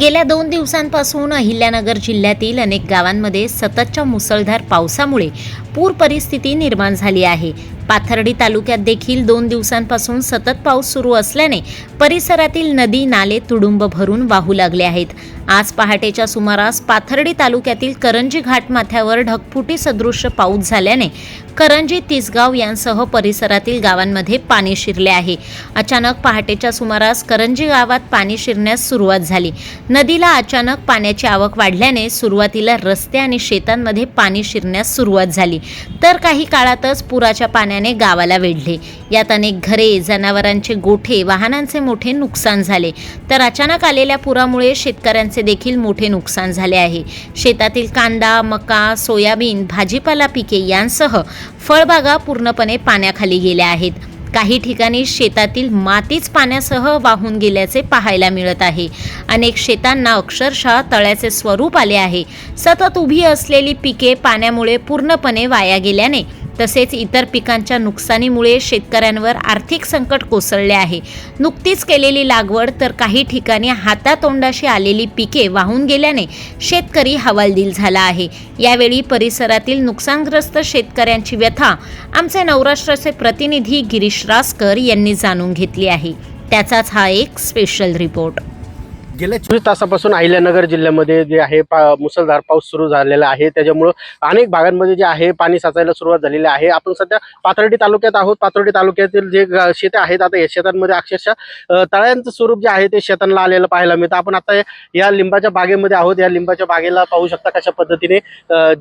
गेल्या दोन दिवसांपासून अहिल्यानगर जिल्ह्यातील अनेक गावांमध्ये सततच्या मुसळधार पावसामुळे पूर परिस्थिती निर्माण झाली आहे. पाथर्डी तालुक्यात देखील दोन दिवसांपासून सतत पाऊस सुरू असल्याने परिसरातील नदी नाले तुडुंब भरून वाहू लागले आहेत. आज पहाटेच्या सुमारास पाथर्डी तालुक्यातील करंजी घाट माथ्यावर ढगफुटी सदृश्य पाऊस झाल्याने करंजी तिसगाव यांसह परिसरातील गावांमध्ये पाणी शिरले आहे. अचानक पहाटेच्या सुमारास करंजी गावात पाणी शिरण्यास सुरुवात झाली. नदीला अचानक पाण्याची आवक वाढल्याने सुरुवातीला रस्ते आणि शेतांमध्ये पाणी शिरण्यास सुरुवात झाली. तर काही काळातच पुराच्या पाण्या पाण्याने गावाला वेढले. यात अनेक घरे जनावरांचे गोठे वाहनांचे मोठे नुकसान झाले. तर अचानक आलेल्या पुरामुळे शेतकऱ्यांचे देखील मोठे नुकसान झाले आहे. शेतातील कांदा मका सोयाबीन भाजीपाला पिके यांसह फळबागा पूर्णपणे पाण्याखाली गेल्या आहेत. काही ठिकाणी शेतातील मातीच पाण्यासह वाहून गेल्याचे पाहायला मिळत आहे. अनेक शेतांना अक्षरशः तळ्याचे स्वरूप आले आहे. सतत उभी असलेली पिके पाण्यामुळे पूर्णपणे वाया गेल्याने तसेच इतर पिकांच्या नुकसानीमुळे शेतकऱ्यांवर आर्थिक संकट कोसळले आहे. नुकतीच केलेली लागवड तर काही ठिकाणी हातातोंडाशी आलेली पिके वाहून गेल्याने शेतकरी हवालदिल झाला आहे. यावेळी परिसरातील नुकसानग्रस्त शेतकऱ्यांची व्यथा आमचे नवराष्ट्राचे प्रतिनिधी गिरीश रासकर यांनी जाणून घेतली आहे. त्याचाच हा एक स्पेशल रिपोर्ट गेल्या चोवीस तासापासून अहिल्यानगर जिल्ह्यामध्ये जे आहे पा मुसळधार पाऊस सुरू झालेला आहे. त्याच्यामुळं अनेक भागांमध्ये जे आहे पाणी साचायला सुरुवात झालेली आहे. आपण सध्या पाथर्डी तालुक्यात आहोत. पाथर्डी तालुक्यातील जे शेते आहेत आता या शेतांमध्ये अक्षरशः तळ्यांचं स्वरूप जे आहे ते शेतांना आलेलं पाहायला मिळतं. आपण आता या- लिंबाच्या बागेमध्ये आहोत. या लिंबाच्या बागेला पाहू शकता कशा पद्धतीने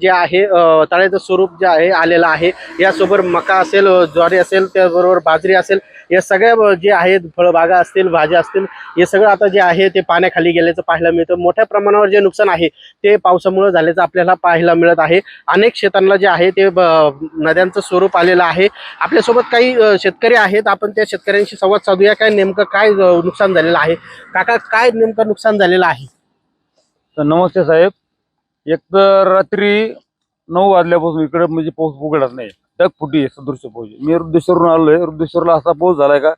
जे आहे तळ्याचं स्वरूप जे आहे आलेलं आहे. यासोबत मका असेल ज्वारी असेल त्याचबरोबर बाजरी असेल या सगळ्या जे आहेत फळबागा असतील भाज्या असतील हे सगळं आता जे आहे ते पाण्या पाण्याखाली गेल्याचं पाहायला मिळतं. मोठ्या प्रमाणावर जे नुकसान आहे ते पावसामुळे झाल्याचं आपल्याला पाहायला मिळत आहे. अनेक शेतांना जे आहे ते ब- नद्यांचं स्वरूप आलेलं आहे. आपल्यासोबत काही शेतकरी आहेत. आपण त्या शेतकऱ्यांशी संवाद साधूया. काय नेमकं काय नुकसान झालेलं आहे? काका काय नेमकं नुकसान झालेलं आहे? तर नमस्ते साहेब. एक तर रात्री नऊ वाजल्यापासून इकडे म्हणजे पाऊस उघडत नाही. डग फुटी सदृश्य पाऊस. मी रुद्धेश्वरून आलोय. रुद्धेश्वरला असा पाऊस झालाय का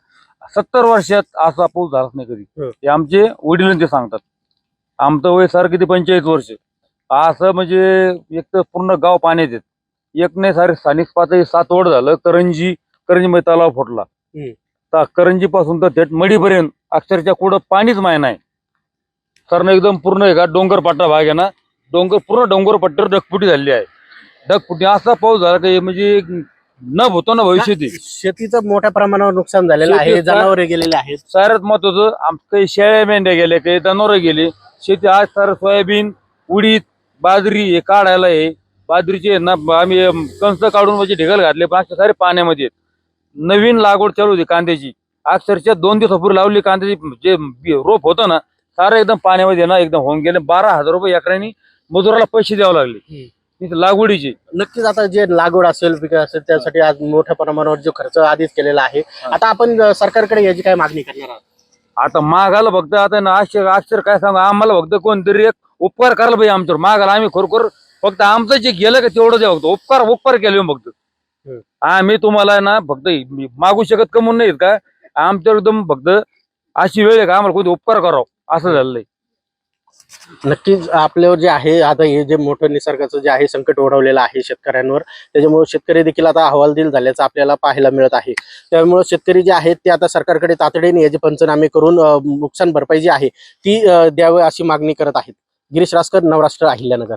सत्तर वर्षात असा पाऊस झालाच नाही कधी. हं. आमचे वडील ते सांगतात. आमचं वय सार किती पंचेचाळीस वर्ष. असं म्हणजे एक तर पूर्ण गाव पाण्यात येत एक नाही सारे स्थानिक पातळी सातवड झालं करंजी करंजीमध्ये तलाव फुटला. तर करंजी पासून तर थेट मडीपर्यंत अक्षरशः कुठं पाणीच माय नाही. कारण एकदम पूर्ण आहे का डोंगर पट्टा भाग आहे ना डोंगर पूर्ण डोंगर पट्ट्यावर ढगफुटी झालेली आहे. ढगफुटी असा पाऊस झाला की म्हणजे न होतो ना भविष्यात शेतीचं मोठ्या प्रमाणावर नुकसान झालेलं आहे शेतीचं- जनावरे गेलेले आहेत. सगळ्यात महत्वाचं आम काही शेळ्या मेंढ्या गेल्या काही जनावरं गेले. शेती आज सारं सोयाबीन उडीद बाजरी हे काढायला आहे बाजरीचे आहे ना आम्ही अम, कंस काढून म्हणजे ढिगल घातले पण सारे पाण्यामध्ये आहेत. नवीन लागवड चालू होती कांद्याची. अक्षरशः दोन दिवसापूर्वी लावली कांद्याची जे बी- रोप होतं ना सारं एकदम पाण्यामध्ये ना एकदम होऊन गेले. बारा हजार रुपये एकरांनी मजुराला पैसे द्यावे लागले. लागवडीचे. नक्कीच आता जे लागवड असेल पिकं असेल त्यासाठी आज मोठ्या प्रमाणावर जो खर्च आधीच केलेला आहे. आता आपण अ, सरकारकडे याची काय मागणी करणार आहोत? आता मागाला फक्त आता ना आश्चर्य आश्चर्य काय सांगा आम्हाला फक्त कोणतरी एक उपकार करायला पाहिजे आमच्यावर. मागाला आम्ही खरोखर फक्त आमचं जे गेलं का तेवढं द्या फक्त. उपकार उपकार केले फक्त. हम्म. आम्ही तुम्हाला ना फक्त मागू शकत कमून नाहीत का? आमच्यावर एकदम फक्त अशी वेळ आहे का आम्हाला कोणते उपकार करावं? असं झालंय नक्कीच आपल्यावर जे आहे आता हे जे मोठं निसर्गाचं जे आहे संकट ओढवलेलं आहे शेतकऱ्यांवर त्याच्यामुळे शेतकरी देखील आता अहवालदिल झाल्याचं आपल्याला पाहायला मिळत आहे. त्यामुळे शेतकरी जे आहेत ते आता सरकारकडे तातडीने याचे पंचनामे करून नुकसान भरपाई जी आहे ती द्यावं द्यावी अशी मागणी करत आहेत. गिरीश रासकर नवराष्ट्र अहिल्यानगर.